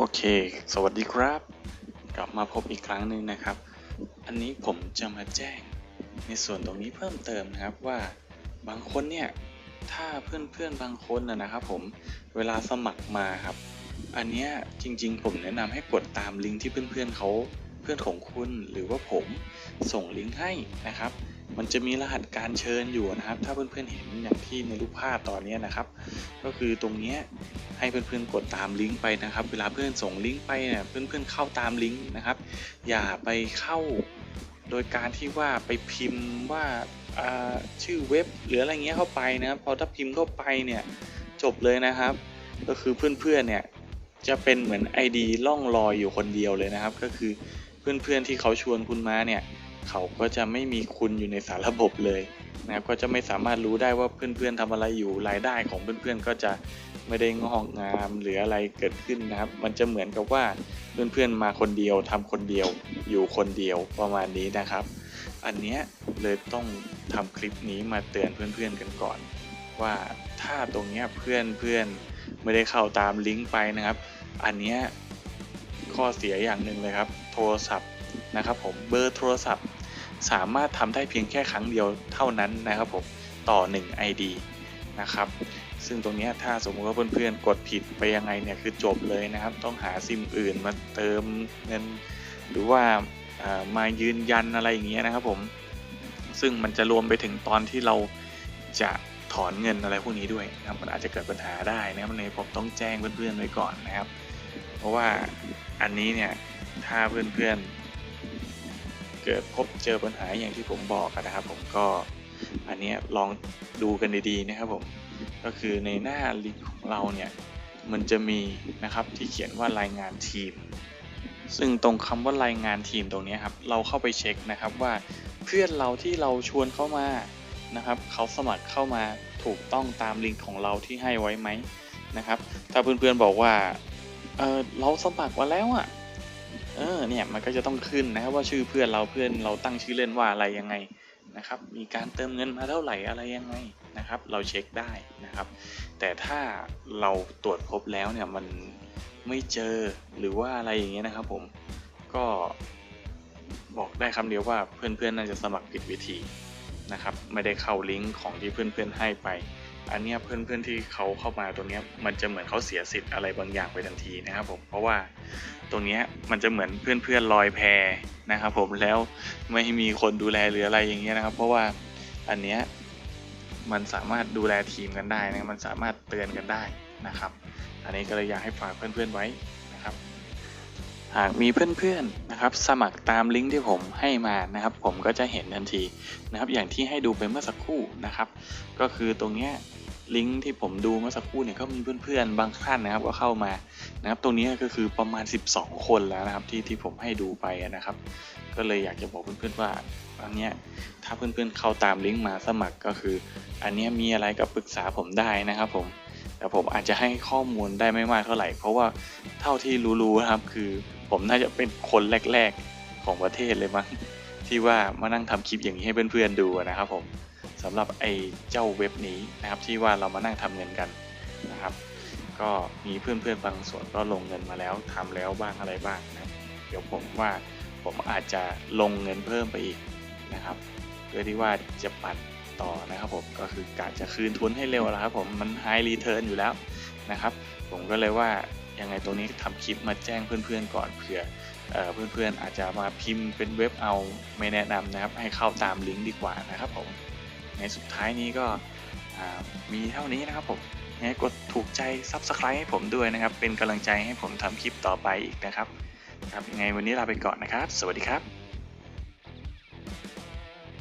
โอเค สวัสดีครับ กลับมาพบอีกครั้งหนึ่งนะครับ อันนี้ผมจะมาแจ้งในส่วนตรงนี้เพิ่มเติมนะครับว่าบางคนเนี่ย ถ้าเพื่อนๆบางคนนะครับ ผม เวลาสมัครมาครับ อันเนี้ยจริง ๆ ผมแนะนำให้กดตามลิงก์ที่เพื่อนๆเขาเพื่อนของคุณหรือว่าผมส่งลิงก์ให้นะครับ มันจะมีรหัสการเชิญอยู่นะครับ ถ้าเพื่อนๆเห็นอย่างที่ในรูปภาพตอนนี้นะครับ ก็คือตรงนี้ให้เพื่อนๆกดตามลิงก์ไปนะครับ เวลาเพื่อนส่งลิงก์ไปเนี่ยเพื่อนๆเข้าตามลิงก์นะครับ อย่าไปเข้าโดยการที่ว่าไปพิมพ์ว่าอ่าชื่อเว็บหรืออะไรเงี้ยเข้าไปนะครับพอถ้าพิมพ์เข้าไปเนี่ยจบเลยนะครับ ก็คือเพื่อนๆเนี่ยจะเป็นเหมือน ID ล่องลอยอยู่คนเดียวเลยนะครับ ก็คือเพื่อนๆที่เขาชวนคุณมาเนี่ย เขาก็จะไม่มีคุณอยู่ในสารระบบเลยนะครับก็จะไม่สามารถรู้ได้ว่าเพื่อนๆทำอะไรอยู่รายได้ของเพื่อนๆก็จะไม่ได้งอกงามหรืออะไรเกิดขึ้นนะครับ มันจะเหมือนกับว่าเพื่อนๆมาคนเดียวทำคนเดียวอยู่คนเดียวประมาณนี้นะครับ อันเนี้ยเลยต้องทำคลิปนี้มาเตือนเพื่อนๆกันก่อน ว่าถ้าตรงเนี้ยเพื่อนเพื่อนไม่ได้เข้าตามลิงก์ไปนะครับ อันเนี้ยข้อเสียอย่างหนึ่งเลยครับ โทรศัพท์นะครับผมเบอร์โทรศัพท์ สามารถทำได้เพียงแค่ครั้งเดียวเท่านั้นนะครับผมต่อ 1 ID นะครับซึ่งตรงนี้ถ้าสมมติว่าเพื่อนๆกดผิดไปยังไงเนี่ยคือจบเลยนะครับ ต้องหาซิมอื่นมาเติมเงินหรือว่าอ่ามายืนยันอะไรอย่างเงี้ยนะครับผมซึ่งมันจะรวมไปถึงตอนที่เราจะถอนเงินอะไรพวกนี้ด้วยนะครับมันอาจจะเกิดปัญหาได้นะครับในผมต้องแจ้งเพื่อนๆไว้ก่อนนะครับ เพราะว่าอันนี้เนี่ยถ้าเพื่อนๆ เกิดพบเจอปัญหาอย่างที่ผมบอกนะครับ ผมก็อันนี้ลองดูกันดีๆนะครับผมก็คือในหน้าลิงก์ของเราเนี่ยมันจะมีนะครับที่เขียนว่ารายงานทีม ซึ่งตรงคำว่ารายงานทีมตรงนี้ครับเราเข้าไปเช็คนะครับว่าเพื่อนเราที่เราชวนเข้ามานะครับเขาสมัครเข้ามาถูกต้องตามลิงก์ของเราที่ให้ไว้ไหมนะครับ ถ้าเพื่อนๆบอกว่าเออเราสมัครมาแล้วอะ่ะ เออเนี่ยมันก็จะต้องขึ้นนะครับว่าชื่อเพื่อนเราเพื่อนเราตั้งชื่อเล่นว่าอะไรยังไงนะครับมีการเติมเงินมาเท่าไหร่อะไรยังไงนะครับเราเช็คได้นะครับ แต่ถ้าเราตรวจพบแล้วเนี่ยมันไม่เจอหรือว่าอะไรอย่างเงี้ยนะครับผมก็บอกได้คำเดียวว่าเพื่อนๆน่าจะสมัครผิดวิธีนะครับไม่ได้เข้าลิงก์ของที่เพื่อนๆให้ไป อันเนี้ยเพื่อนๆที่เขาเข้ามาตรงเนี้ยมันจะเหมือนเขาเสียสิทธิ์อะไรบางอย่างไปทันทีนะครับผมเพราะว่าตรงเนี้ยมันจะเหมือนเพื่อนๆลอยแพนะครับผมแล้วไม่มีคนดูแลหรืออะไรอย่างเงี้ยนะครับ เพราะว่าอันเนี้ยมันสามารถดูแลทีมกันได้นะมันสามารถเตือนกันได้นะครับ อันนี้ก็เลยอยากให้ฝากเพื่อนๆไว้นะครับ หากมีเพื่อนๆนะครับสมัครตามลิงก์ที่ผมให้มานะครับ ผมก็จะเห็นทันทีนะครับอย่างที่ให้ดูไปเมื่อสักครู่นะครับ ก็คือตรงเนี้ยลิงก์ที่ผมดูเมื่อสักครู่เนี่ยก็มีเพื่อนๆบางท่านนะครับก็เข้ามานะครับตรงนี้ก็คือประมาณ 12 คนแล้วนะครับที่ที่ผมให้ดูไปนะครับ ก็เลยอยากจะบอกเพื่อนๆว่าอันเนี้ยถ้าเพื่อนๆเข้าตามลิงก์มาสมัครก็คือ อันเนี้ยมีอะไรก็ปรึกษาผมได้นะครับผมแต่ผมอาจจะให้ข้อมูลได้ไม่มากเท่าไหร่ เพราะว่าเท่าที่รู้ๆนะครับคือ ผมน่าจะเป็นคนแรก ๆของประเทศเลยมั้งที่ว่ามานั่งทำคลิปอย่างนี้ให้เพื่อนๆดูนะครับผมสำหรับไอ้เจ้าเว็บนี้นะครับที่ว่าเรามานั่งทำเงินกันนะครับ ก็มีเพื่อนๆบางส่วนก็ลงเงินมาแล้วทำแล้วบ้างอะไรบ้างนะเดี๋ยวผมว่าผมอาจจะลงเงินเพิ่มไปอีกนะครับเพื่อที่ว่าจะปั่นต่อนะครับผมก็คือการจะคืนทุนให้เร็วแล้วครับผมมัน high return อยู่แล้วนะครับ ผมก็เลยว่า ยังไงตรงนี้ทำคลิปมาแจ้งเพื่อนๆก่อนเผื่อเพื่อนๆอาจจะมาพิมพ์เป็นเว็บเอาไม่แนะนำนะครับ ให้เข้าตามลิงก์ดีกว่านะครับผมในสุดท้ายนี้ก็มีเท่านี้นะครับผมยังไงกดถูกใจ Subscribe ให้ผมด้วยนะครับ เป็นกำลังใจให้ผมทำคลิปต่อไปอีกนะครับครับยังไงวันนี้ลาไปก่อนนะครับ สวัสดีครับ